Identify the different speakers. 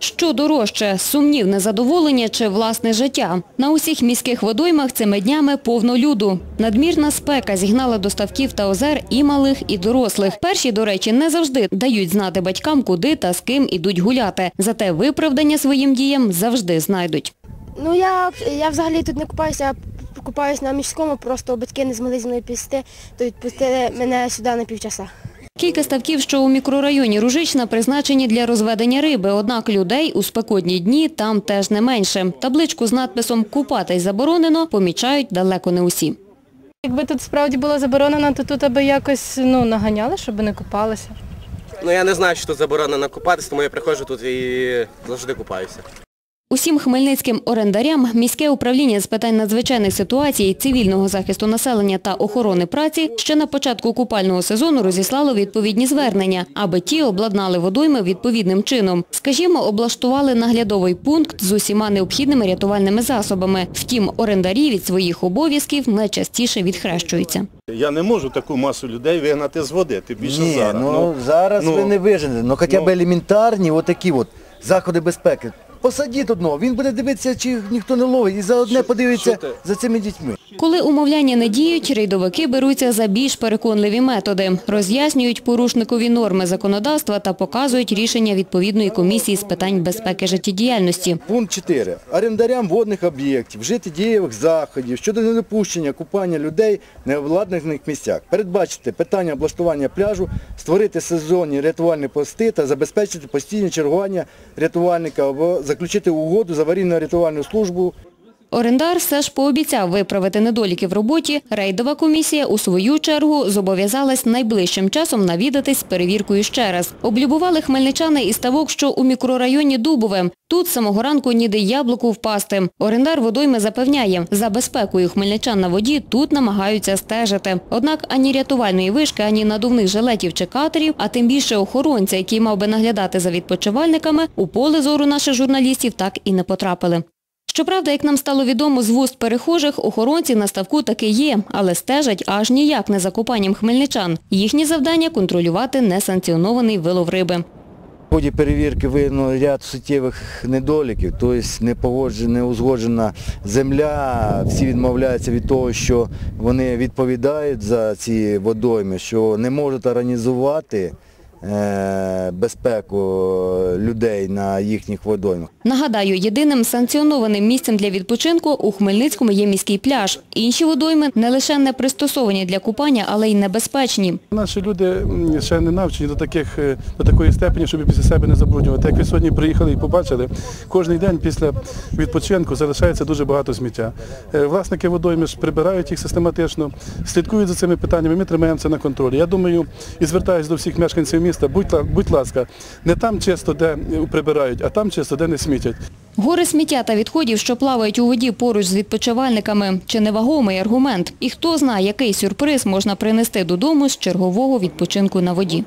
Speaker 1: Що дорожче – сумнівне задоволення чи власне життя? На усіх міських водоймах цими днями повно люду. Надмірна спека зігнала до ставків та озер і малих, і дорослих. Перші, до речі, не завжди дають знати батькам, куди та з ким ідуть гуляти. Зате виправдання своїм діям завжди знайдуть.
Speaker 2: Ну я, я взагалі тут не купаюся, я купаюся на міському, просто батьки не змогли зі мною пісти, то відпустили мене сюди на півчаса.
Speaker 1: Кілька ставків, що у мікрорайоні Ружична, призначені для розведення риби, однак людей у спекотні дні там теж не менше. Табличку з надписом «Купатись заборонено» помічають далеко не усі.
Speaker 3: Якби тут справді було заборонено, то тут аби якось ну, наганяли, щоб не купалися.
Speaker 4: Ну я не знаю, що тут заборонено купатися, тому я приходжу тут і завжди купаюся.
Speaker 1: Усім хмельницьким орендарям міське управління з питань надзвичайних ситуацій, цивільного захисту населення та охорони праці ще на початку купального сезону розіслало відповідні звернення, аби ті обладнали водойми відповідним чином. Скажімо, облаштували наглядовий пункт з усіма необхідними рятувальними засобами. Втім, орендарі від своїх обов'язків найчастіше відхрещуються.
Speaker 5: Я не можу таку масу людей вигнати з води, тим більше
Speaker 6: Ні,
Speaker 5: зараз.
Speaker 6: ну, зараз
Speaker 5: ну,
Speaker 6: ви не виженете. Ну хоча б
Speaker 5: ну.
Speaker 6: елементарні отакі от заходи безпеки. Посадіть одного, він буде дивитися, чи ніхто не ловить, і за одне подивиться за цими дітьми.
Speaker 1: Коли умовляння не діють, рейдовики беруться за більш переконливі методи. Роз'яснюють порушникові норми законодавства та показують рішення відповідної комісії з питань безпеки життєдіяльності.
Speaker 6: Пункт 4. Орендарям водних об'єктів вжити дієвих заходів щодо недопущення купання людей в необладнаних місцях. Передбачити питання облаштування пляжу, створити сезонні рятувальні пости та забезпечити постійне чергування рятувальника або заключити угоду з аварійно-рятувальну службу
Speaker 1: Орендар все ж пообіцяв виправити недоліки в роботі. Рейдова комісія у свою чергу зобов'язалась найближчим часом навідатись перевіркою ще раз. Облюбували хмельничани і ставок, що у мікрорайоні Дубове. Тут самого ранку ніде яблуку впасти. Орендар водойми запевняє, за безпекою хмельничан на воді тут намагаються стежити. Однак ані рятувальної вишки, ані надувних жилетів чи катерів, а тим більше охоронця, який мав би наглядати за відпочивальниками, у поле зору наших журналістів так і не потрапили. Щоправда, як нам стало відомо з вуст перехожих, охоронці на ставку таки є, але стежать аж ніяк не за купанням хмельничан. Їхнє завдання – контролювати несанкціонований вилов риби.
Speaker 6: В ході перевірки виявлено ряд суттєвих недоліків, тобто не узгоджена земля, всі відмовляються від того, що вони відповідають за ці водойми, що не можуть організувати безпеку людей на їхніх водоймах.
Speaker 1: Нагадаю, єдиним санкціонованим місцем для відпочинку у Хмельницькому є міський пляж. Інші водойми не лише не пристосовані для купання, але й небезпечні.
Speaker 7: Наші люди ще не навчені до таких е, до такої степені, щоб після себе не забруднювати. Як ви сьогодні приїхали і побачили, кожен день після відпочинку залишається дуже багато сміття. Е, Власники водойми ж прибирають їх систематично, слідкують за цими питаннями. Ми тримаємо це на контролі. Я думаю, і звертаюся до всіх мешканців міста. Будь, будь ласка, не там чисто, де прибирають, а там чисто, де не смітять.
Speaker 1: Гори сміття та відходів, що плавають у воді поруч з відпочивальниками – чи невагомий аргумент. І хто знає, який сюрприз можна принести додому з чергового відпочинку на воді.